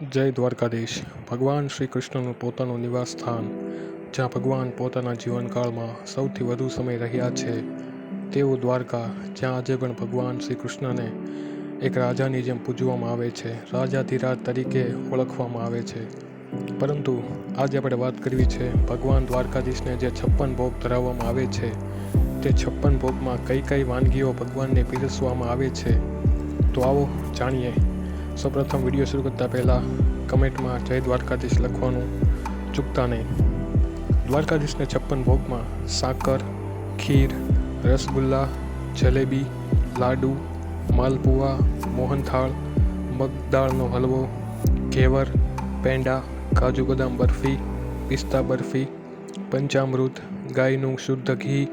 જય દ્વારકાધીશ. ભગવાન શ્રી કૃષ્ણનું પોતાનું નિવાસ સ્થાન જ્યાં ભગવાન પોતાના જીવનકાળમાં સૌથી વધુ સમય રહ્યા છે, તેવું દ્વારકા, જ્યાં આજે પણ ભગવાન શ્રી કૃષ્ણને એક રાજાની જેમ પૂજવામાં આવે છે રાજાધિરાજ તરીકે ઓળખવામાં આવે છે. પરંતુ આજે આપણે વાત કરવી છે, ભગવાન દ્વારકાધીશને જે છપ્પન ભોગ ધરાવવામાં આવે છે, તે છપ્પન ભોગમાં કઈ કઈ વાનગીઓ ભગવાનને પીરસવામાં આવે છે, તો આવો જાણીએ. સૌપ્રથમ વીડિયો શરૂ કરતાં પહેલાં કમેન્ટમાં જય દ્વારકાધીશ લખવાનું ચૂકતા નહીં. દ્વારકાધીશને છપ્પન ભોગમાં સાકર, ખીર, રસગુલ્લા, જલેબી, લાડુ, માલપુઆ, મોહનથાળ, મગદાળનો હલવો ઘેવર પેંડા, કાજુ બદામ બરફી, પિસ્તા બરફી, પંચામૃત, ગાયનું શુદ્ધ ઘી,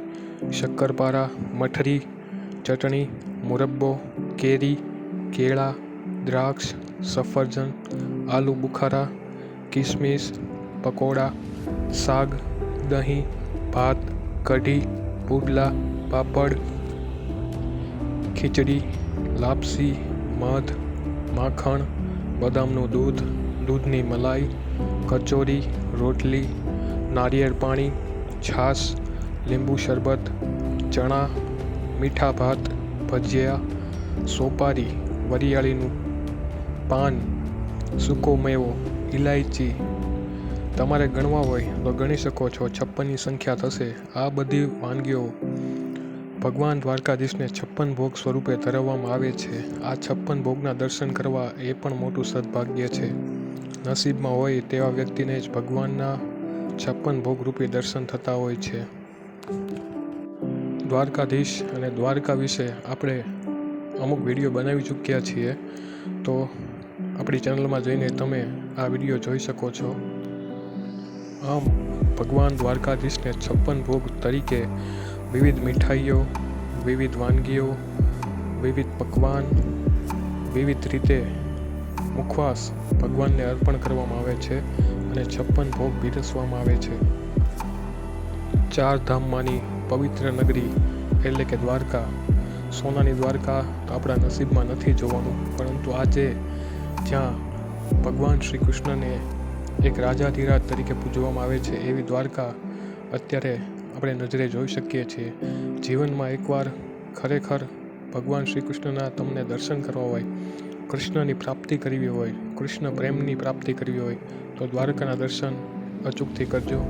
શક્કરપારા, મઠરી, ચટણી, મુરબ્બો, કેરી, કેળા દ્રાક્ષ, સફરજન, આલુ બુખારા, કિસમિસ, પકોડા શાક દહીં, ભાત, કઢી, પુડલા, પાપડ, ખીચડી, લાપસી, મધ, માખણ, બદામનું દૂધ, દૂધની મલાઈ, કચોરી, રોટલી, નારિયેળ પાણી, છાશ, લીંબુ શરબત, ચણા, મીઠા ભાત, ભજીયા, સોપારી, વરિયાળીનું પાન, સૂકો મેવો ઇલાયચી તમારે ગણવા હોય તો ગણી શકો છો. છપ્પનની સંખ્યા થશે. આ બધી વાનગીઓ ભગવાન દ્વારકાધીશને છપ્પન ભોગ સ્વરૂપે ધરાવવામાં આવે છે. આ છપ્પન ભોગના દર્શન કરવા એ પણ મોટું સદભાગ્ય છે. નસીબમાં હોય તેવા વ્યક્તિને જ ભગવાનના છપ્પન ભોગરૂપી દર્શન થતા હોય છે. દ્વારકાધીશ અને દ્વારકા વિશે આપણે અમુક વીડિયો બનાવી ચૂક્યા છીએ. તો આપણી ચેનલમાં જઈને તમે આ વીડિયો જોઈ શકો છો. આમ, ભગવાન દ્વારકાધીશને છપ્પન ભોગ તરીકે વિવિધ મીઠાઈઓ, વિવિધ વાનગીઓ, વિવિધ પકવાન, વિવિધ રીતે મુખવાસ ભગવાનને અર્પણ કરવામાં આવે છે અને છપ્પન ભોગ પીરસવામાં આવે છે. ચાર ધામમાંની પવિત્ર નગરી એટલે કે દ્વારકા, સોનાની દ્વારકા તો આપણા નસીબમાં નથી જોવાનું, પરંતુ આજે જ્યાં ભગવાન શ્રી કૃષ્ણને એક રાજાધિરાજ તરીકે પૂજવામાં આવે છે, એવી દ્વારકા અત્યારે આપણે નજરે જોઈ શકીએ છીએ. જીવનમાં એકવાર ખરેખર ભગવાન શ્રી કૃષ્ણના તમને દર્શન કરવા હોય, કૃષ્ણની પ્રાપ્તિ કરવી હોય, કૃષ્ણ પ્રેમની પ્રાપ્તિ કરવી હોય, તો દ્વારકાના દર્શન અચૂકથી કરજો.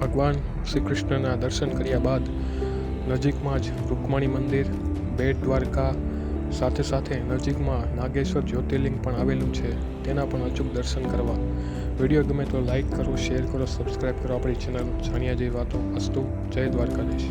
ભગવાન શ્રી કૃષ્ણના દર્શન કર્યા બાદ નજીકમાં જ રૂકમણી મંદિર, બેટ દ્વારકા સાથે સાથે નજીકમાં નાગેશ્વર જ્યોતિર્લિંગ પણ આવેલું છે, તેના પણ અચૂક દર્શન કરવા. વીડિયો ગમે તો લાઇક કરો, શેર કરો સબસ્ક્રાઈબ કરો આપણી ચેનલ જાણ્યા જેવી વાતો. અસ્તુ, જય દ્વારકાધીશ.